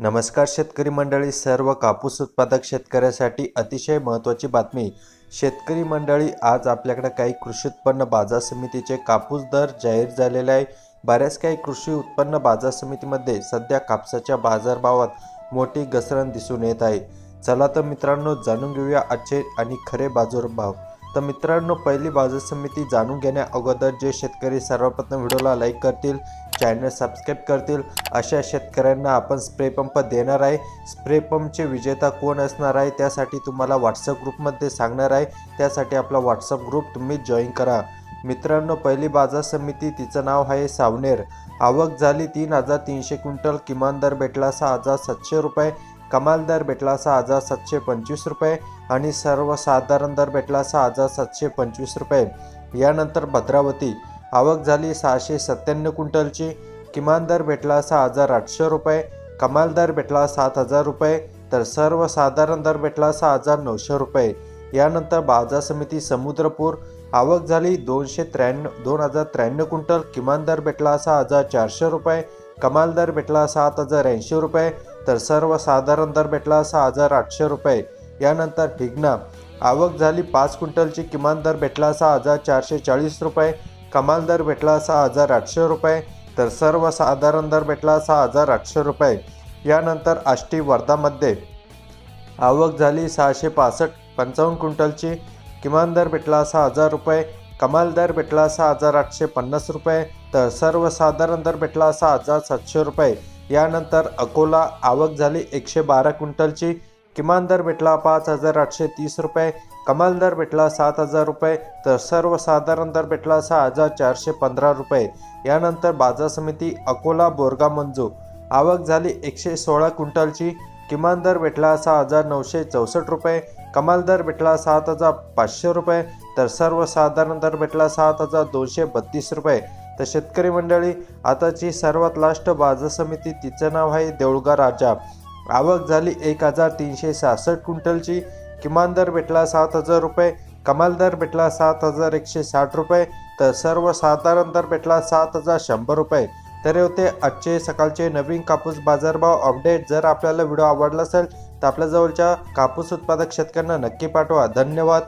नमस्कार शेतकरी मंडळी सर्व कापूस उत्पादक शेतकऱ्यासाठी अतिशय महत्त्वाची बातमी. शेतकरी मंडळी आज आपल्याकडे काही कृषी उत्पन्न बाजार समितीचे कापूस दर जाहीर झालेले आहे. बऱ्याच काही कृषी उत्पन्न बाजार समितीमध्ये सध्या कापसाच्या बाजारभावात मोठी घसरण दिसून येत आहे. चला तर मित्रांनो जाणून घेऊया आजचे आणि खरे बाजारभाव. तर मित्रांनो पहिली बाजार समिती जाणून घेण्या अगोदर जे शेतकरी सर्वप्रथम व्हिडिओला लाईक करतील चॅनल सबस्क्राईब करतील अशा शेतकऱ्यांना आपण स्प्रे पंप देणार आहे. स्प्रे पंपचे विजेता कोण असणार आहे त्यासाठी तुम्हाला व्हॉट्सअप ग्रुपमध्ये सांगणार आहे. त्यासाठी आपला व्हॉट्सअप ग्रुप तुम्ही जॉईन करा. मित्रांनो पहिली बाजार समिती तिचं नाव आहे सावनेर. आवक झाली तीन हजार तीनशे क्विंटल किमान दर भेटला सहा हजार सातशे रुपये. कमाल दर भेटला सहा हजार सातशे पंचवीस रुपये आणि सर्वसाधारण दर भेटला सहा हजार सातशे पंचवीस रुपये. यानंतर भद्रावती. आवक झाली सहाशे सत्त्याण्णव क्विंटलची. किमान दर भेटला सहा हजार आठशे रुपये. कमाल दर भेटला सात हजार रुपये. तर सर्वसाधारण दर भेटला सहा हजार नऊशे रुपये. यानंतर बाजार समिती समुद्रपूर. आवक झाली दोनशे त्र्याण्णव दोन हजार त्र्याण्णव क्विंटल. किमान दर भेटला सहा हजार चारशे रुपये. कमाल दर भेटला सात हजार ऐंशी रुपये तर सर्वसाधारण दर भेटला सहा हजार आठशे रुपये. यानंतर ढिगणा. आवक झाली पाच क्विंटलची किमान दर भेटला सहा हजार चारशे चाळीस रुपये कमाल दर भेटला सहा हजार आठशे रुपये तर सर्वसाधारण दर भेटला सहा हजार आठशे रुपये. यानंतर आष्टी वर्धामध्ये. आवक झाली सहाशे पासष्ट पंचावन्न क्विंटलची किमान दर भेटला सहा हजार रुपये कमाल दर भेटला असा हजार आठशे पन्नास रुपये तर सर्वसाधारण दर भेटला असा हजार सातशे रुपये. यानंतर अकोला आवक झाली एकशे बारा क्विंटलची. किमान दर भेटला पाच हजार आठशे तीस रुपये. कमाल दर भेटला सात हजार रुपये तर सर्वसाधारण दर भेटला सहा हजार चारशे पंधरा रुपये. यानंतर बाजार समिती अकोला बोरगा मंजू. आवक झाली एकशे सोळा क्विंटलची. किमान दर भेटला सहा हजार नऊशे चौसष्ट रुपये. कमाल दर भेटला सात हजार पाचशे रुपये. तर सर्वसाधारण दर भेटला सात हजार दोनशे बत्तीस रुपये. तर शेतकरी मंडळी आताची सर्वात लास्ट बाजार समिती तिचं नाव आहे देऊळगा राजा. आवक झाली एक हजार तीनशे सहासष्ट क्विंटलची. किमान दर भेटला सात हजार रुपये. कमाल दर भेटला सात हजार एकशे साठ रुपये. तर सर्वसाधारण दर भेटला सात हजार शंभर रुपये. तर हे होते आजचे सकाळचे नवीन कापूस बाजारभाव अपडेट जर आपल्याला व्हिडिओ आवडला असेल तर आपल्या जवळच्या कापूस उत्पादक शेतकऱ्यांना नक्की पाठवा. धन्यवाद.